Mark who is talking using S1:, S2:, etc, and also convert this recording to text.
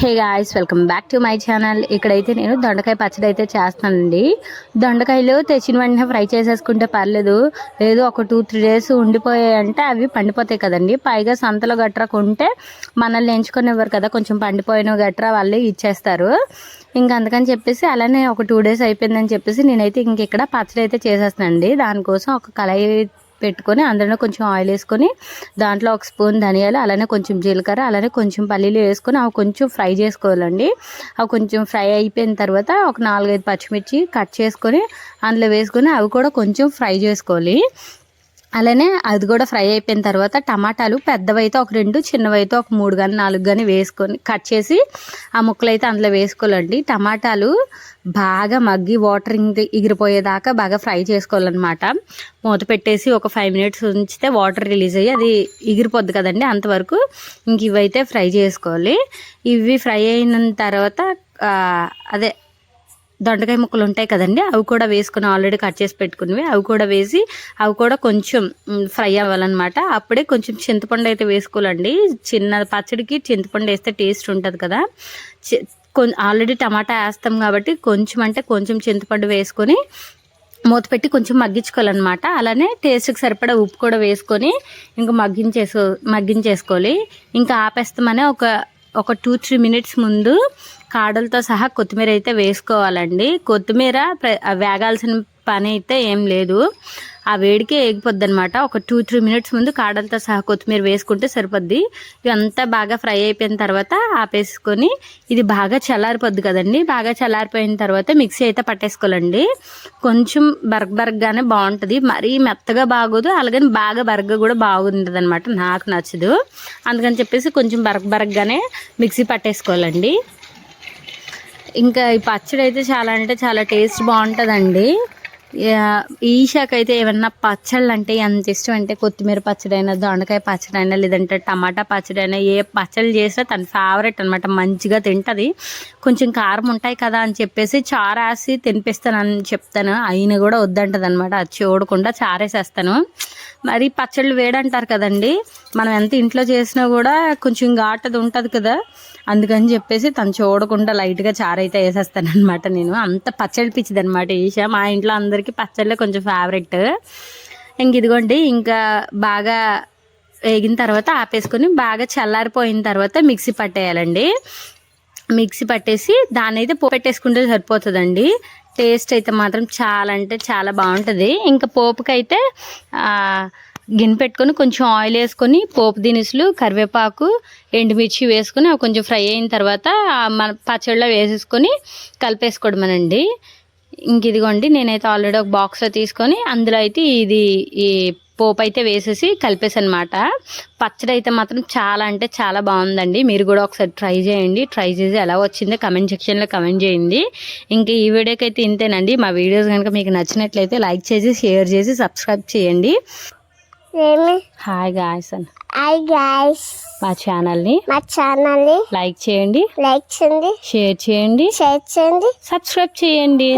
S1: Hey guys welcome back to my channel ఇక్కడైతే నేను దొండకాయ పచ్చడి అయితే చేస్తానండి. దొండకాయలు తెచ్చిన వెంటనే ఫ్రై చేసేసుకుంటే పర్లేదు. లేదు ఒక టూ త్రీ డేస్ ఉండిపోయాయంటే అవి పండిపోతాయి కదండి. పైగా సంతలో గట్రా కొంటే మనల్ని ఎంచుకునేవారు కదా కొంచెం పండిపోయిన గట్రా వాళ్ళే ఇచ్చేస్తారు. ఇంక అందుకని చెప్పేసి అలానే ఒక టూ డేస్ అయిపోయిందని చెప్పేసి నేనైతే ఇంక ఇక్కడ పచ్చడి అయితే చేసేస్తానండి. దానికోసం ఒక కళాయి పెట్టుకొని అందులో కొంచెం ఆయిల్ వేసుకొని దాంట్లో ఒక స్పూన్ ధనియాలు అలానే కొంచెం జీలకర్ర అలానే కొంచెం పల్లీలు వేసుకొని అవి కొంచెం ఫ్రై చేసుకోవాలండి. అవి కొంచెం ఫ్రై అయిపోయిన తర్వాత ఒక నాలుగైదు పచ్చిమిర్చి కట్ చేసుకొని అందులో వేసుకొని అవి కూడా కొంచెం ఫ్రై చేసుకోవాలి. అలానే అది కూడా ఫ్రై అయిపోయిన తర్వాత టమాటాలు పెద్దవైతే ఒక రెండు చిన్నవైతే ఒక మూడు కానీ నాలుగు కానీ వేసుకొని కట్ చేసి ఆ ముక్కలు అయితే అందులో వేసుకోవాలండి. టమాటాలు బాగా మగ్గి వాటర్ ఎగిరిపోయేదాకా బాగా ఫ్రై చేసుకోవాలన్నమాట. మూత పెట్టేసి ఒక ఫైవ్ మినిట్స్ ఉంచితే వాటర్ రిలీజ్ అయ్యి అది ఎగిరిపోద్ది కదండి అంతవరకు. ఇంక ఇవైతే ఫ్రై చేసుకోవాలి. ఇవి ఫ్రై అయిన తర్వాత అదే దొండకాయ ముక్కలు ఉంటాయి కదండి అవి కూడా వేసుకుని ఆల్రెడీ కట్ చేసి పెట్టుకున్నవి. అవి కూడా వేసి అవి కూడా కొంచెం ఫ్రై అవ్వాలన్నమాట. అప్పుడే కొంచెం చింతపండు అయితే వేసుకోవాలండి. చిన్న పచ్చడికి చింతపండు వేస్తే టేస్ట్ ఉంటుంది కదా. ఆల్రెడీ టమాటా వేస్తాం కాబట్టి కొంచెం అంటే కొంచెం చింతపండు వేసుకొని మూత పెట్టి కొంచెం మగ్గించుకోవాలన్నమాట. అలానే టేస్ట్కి సరిపడా ఉప్పు కూడా వేసుకొని ఇంకా మగ్గించేసుకో మగ్గించేసుకోవాలి. ఇంకా ఆపేస్తామనే ఒక ఒక టూ త్రీ మినిట్స్ ముందు కాడలతో సహా కొత్తిమీర అయితే వేసుకోవాలండి. కొత్తిమీర వేగాల్సిన పని అయితే ఏం లేదు. ఆ వేడికే ఎగిపోద్ది అనమాట ఒక టూ త్రీ మినిట్స్ ముందు కాడలతో సహా కొత్తిమీర వేసుకుంటే సరిపోద్ది. ఇదంతా బాగా ఫ్రై అయిపోయిన తర్వాత ఆపేసుకొని ఇది బాగా చల్లారిపోద్ది కదండి. బాగా చల్లారిపోయిన తర్వాత మిక్సీ అయితే పట్టేసుకోవాలండి. కొంచెం బర్గ్ బర్గ్గానే బాగుంటుంది. మరీ మెత్తగా బాగోదు. అలాగని బాగా బర్గ్ కూడా బాగుంటుంది అనమాట నాకు నచ్చదు. అందుకని చెప్పేసి కొంచెం బర్గ్ బర్గ్గానే మిక్సీ పట్టేసుకోవాలండి. ఇంకా ఈ పచ్చడి అయితే చాలా అంటే చాలా టేస్ట్ బాగుంటుందండి. ఈషాకి అయితే ఏమన్నా పచ్చళ్ళు అంటే ఎంత ఇష్టం అంటే కొత్తిమీర పచ్చడి అయినా దొండకాయ పచ్చడి అయినా లేదంటే టమాటా పచ్చడి అయినా ఏ పచ్చళ్ళు చేసినా తన ఫేవరెట్ అనమాట మంచిగా తింటుంది. కొంచెం కారం ఉంటాయి కదా అని చెప్పేసి చారేసి తినిపిస్తానని చెప్తాను. అయిన కూడా వద్దంటది అనమాట అది చూడకుండా చారేసేస్తాను. మరి పచ్చళ్ళు వేడంటారు కదండి. మనం ఎంత ఇంట్లో చేసినా కూడా కొంచెం ఘాటది ఉంటుంది కదా. అందుకని చెప్పేసి తను చూడకుండా లైట్గా చారైతే వేసేస్తాను అనమాట నేను. అంత పచ్చడి పిచ్చిది అనమాట ఈషా. మా ఇంట్లో అందరికీ పచ్చళ్ళే కొంచెం ఫేవరెట్ ఇంక ఇదిగోండి ఇంకా బాగా వేగిన తర్వాత ఆపేసుకొని బాగా చల్లారిపోయిన తర్వాత మిక్సీ పట్టేయాలండి. మిక్సీ పట్టేసి దాన్ని అయితే పోపు పెట్టేసుకుంటే సరిపోతుందండి. టేస్ట్ అయితే మాత్రం చాలా అంటే చాలా బాగుంటుంది. ఇంకా పోపుకైతే గిన్నె పెట్టుకొని కొంచెం ఆయిల్ వేసుకొని పోపు దినుసులు కరివేపాకు ఎండుమిర్చి వేసుకొని అవి కొంచెం ఫ్రై అయిన తర్వాత మన పచ్చడిలో వేసేసుకొని కలిపేసుకోవడమేనండి. ఇంక ఇదిగోండి నేనైతే ఆల్రెడీ ఒక బాక్స్లో తీసుకొని అందులో అయితే ఇది ఈ పోపు అయితే వేసేసి కలిపేసనమాట. పచ్చడి అయితే మాత్రం చాలా అంటే చాలా బాగుందండి. మీరు కూడా ఒకసారి ట్రై చేయండి. ట్రై చేసి ఎలా వచ్చిందో కమెంట్ సెక్షన్లో కమెంట్ చేయండి. ఇంకా ఈ వీడియోకి అయితే ఇంతేనండి. మా వీడియోస్ కనుక మీకు నచ్చినట్లయితే లైక్ చేసి షేర్ చేసి సబ్స్క్రైబ్ చేయండి. హాయ్ గాయస్ అని
S2: హాయ్ గాయస్
S1: మా ఛానల్ని
S2: మా ఛానల్ని
S1: లైక్ చేయండి.
S2: లైక్ చేయండి.
S1: షేర్ చేయండి.
S2: షేర్
S1: చేయండి.
S2: సబ్స్క్రైబ్ చేయండి.